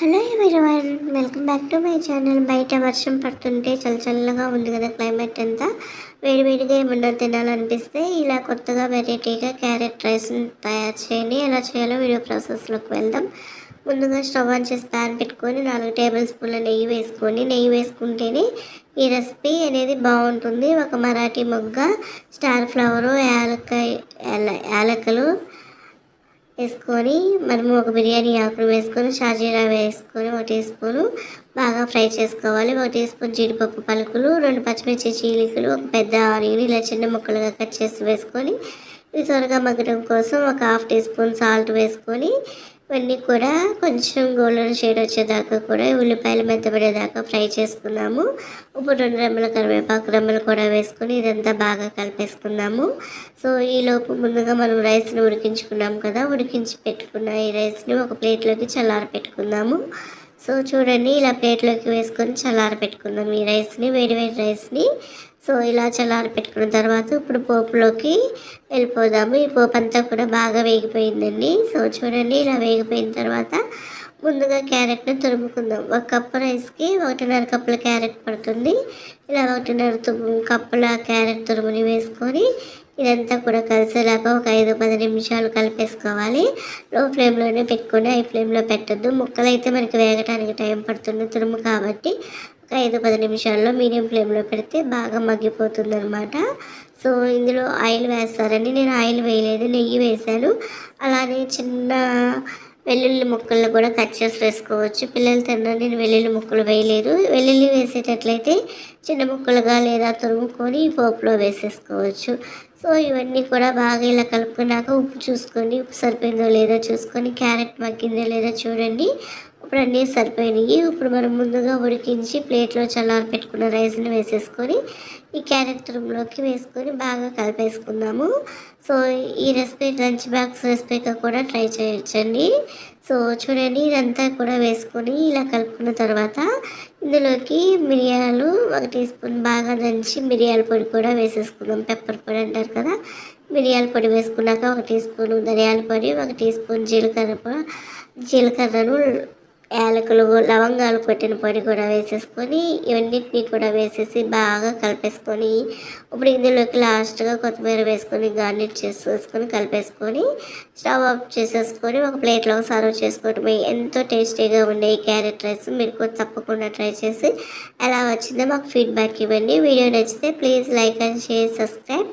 Hello everyone welcome back to my channel. బయట వర్షం పడుతుంటే చల్లచల్లగా ఉంది కదా క్లైమేట్ అంతా. వేడివేడిగా ఏమన్నా తినాలనిపిస్తే ఇలా కొత్తగా వెరైటీగా క్యారెట్ రైస్ని తయారు చేయండి. ఎలా చేయాలో వీడియో ప్రాసెస్లోకి వెళ్దాం. ముందుగా స్టవ్ ఆన్ చేసి ప్యాన్ పెట్టుకొని నాలుగు టేబుల్ స్పూన్ల నెయ్యి వేసుకొని నెయ్యి వేసుకుంటేనే ఈ రెసిపీ అనేది బాగుంటుంది. ఒక మరాఠీ మొగ్గ స్టార్ ఫ్లవరు యాలకాయ యాలకలు వేసుకొని మనము ఒక బిర్యానీ ఆకులు వేసుకొని షాజీరా వేసుకొని ఒక టీ స్పూను బాగా ఫ్రై చేసుకోవాలి. ఒక టీ స్పూన్ జీడిపప్పు పలుకులు రెండు పచ్చిమిర్చి చీలికలు ఒక పెద్ద ఆనియన్ ఇలా చిన్న ముక్కలుగా కట్ చేసి వేసుకొని ఇవి త్వరగా మగ్గడం కోసం ఒక హాఫ్ టీ స్పూన్ సాల్ట్ వేసుకొని ఇవన్నీ కూడా కొంచెం గోల్డెన్ షేడ్ వచ్చేదాకా కూడా ఉల్లిపాయలు మెత్తబడేదాకా ఫ్రై చేసుకున్నాము. ఇప్పుడు రెండు రెమ్మల కరివేపాకు రెమ్మలు కూడా వేసుకొని ఇదంతా బాగా కలిపేసుకున్నాము. సో ఈలోపు ముందుగా మనం రైస్ని ఉడికించుకున్నాం కదా ఉడికించి పెట్టుకున్న ఈ రైస్ని ఒక ప్లేట్లోకి చల్లారి పెట్టుకుందాము సో చూడండి ఇలా ప్లేట్లోకి వేసుకొని చల్లార పెట్టుకుందాం ఈ రైస్ని వేడి వేడి రైస్ని. సో ఇలా చల్లారి పెట్టుకున్న తర్వాత ఇప్పుడు పోపులోకి వెళ్ళిపోదాము. ఈ పోపు అంతా కూడా బాగా వేగిపోయిందండి. సో చూడండి ఇలా వేగిపోయిన తర్వాత ముందుగా క్యారెట్ని తురుముకుందాం. ఒక కప్పు రైస్కి ఒకటిన్నర కప్పుల క్యారెట్ పడుతుంది. ఇలా ఒకటిన్నర కప్పుల క్యారెట్ తురుముని వేసుకొని ఇదంతా కూడా కలిసేలాగా ఒక ఐదు పది నిమిషాలు కలిపేసుకోవాలి. లో ఫ్లేమ్లోనే పెట్టుకొని హై ఫ్లేమ్లో పెట్టద్దు. ముక్కలు అయితే మనకి వేగటానికి టైం పడుతుంది తురుము కాబట్టి. ఐదు పది నిమిషాల్లో మీడియం ఫ్లేమ్లో పెడితే బాగా మగ్గిపోతుంది అనమాట సో ఇందులో ఆయిల్ వేస్తారండి. నేను ఆయిల్ వేయలేదు నెయ్యి వేశాను. అలానే చిన్న వెల్లుల్లి ముక్కలు కూడా కట్ చేసి వేసుకోవచ్చు. పిల్లలు తిన్నా నేను వెల్లుల్లి ముక్కలు వేయలేదు. వెల్లుల్లి వేసేటట్లయితే చిన్న ముక్కలుగా లేదా తురుముకొని పోపులో వేసేసుకోవచ్చు. సో ఇవన్నీ కూడా బాగా ఇలా కలుపుకున్నాక ఉప్పు చూసుకొని ఉప్పు సరిపోయిందో లేదో చూసుకొని క్యారెట్ మగ్గిందో లేదో చూడండి. ఇప్పుడు అన్నీ సరిపోయినాయి. ఇప్పుడు మనం ముందుగా ఉడికించి ప్లేట్లో చల్లారి పెట్టుకున్న రైస్ని వేసేసుకొని ఈ క్యారెట్ తురుములోకి వేసుకొని బాగా కలిపేసుకుందాము. సో ఈ రెసిపీ లంచ్ బాక్స్ రెసిపీగా కూడా ట్రై చేయొచ్చండి. సో చూడండి ఇదంతా కూడా వేసుకొని ఇలా కలుపుకున్న తర్వాత ఇందులోకి మిరియాలు ఒక టీ స్పూన్ బాగా దంచి మిరియాల పొడి కూడా వేసేసుకుందాం. పెప్పర్ పొడి అంటారు కదా మిరియాల పొడి వేసుకున్నాక ఒక టీ స్పూన్ ధనియాల పొడి ఒక టీ స్పూన్ జీలకర్ర జీలకర్రను యాలకులు లవంగాలు కొట్టిన పొడి కూడా వేసేసుకొని ఇవన్నిటిని కూడా వేసేసి బాగా కలిపేసుకొని ఇప్పుడు ఇందులోకి లాస్ట్గా కొత్తిమీర వేసుకొని గార్నిష్ చేసేసుకొని కలిపేసుకొని స్టవ్ ఆఫ్ చేసేసుకొని ఒక ప్లేట్లో సర్వ్ చేసుకోవటం. ఎంతో టేస్టీగా ఉండే ఈ క్యారెట్ రైస్ మీరు తప్పకుండా ట్రై చేసి ఎలా వచ్చిందో మాకు ఫీడ్బ్యాక్ ఇవ్వండి. వీడియో నచ్చితే please like and share subscribe.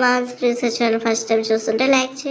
మా రీసెర్చ్ ఛానల్ ఫస్ట్ టైం చూస్తుంటే లైక్ చేయండి.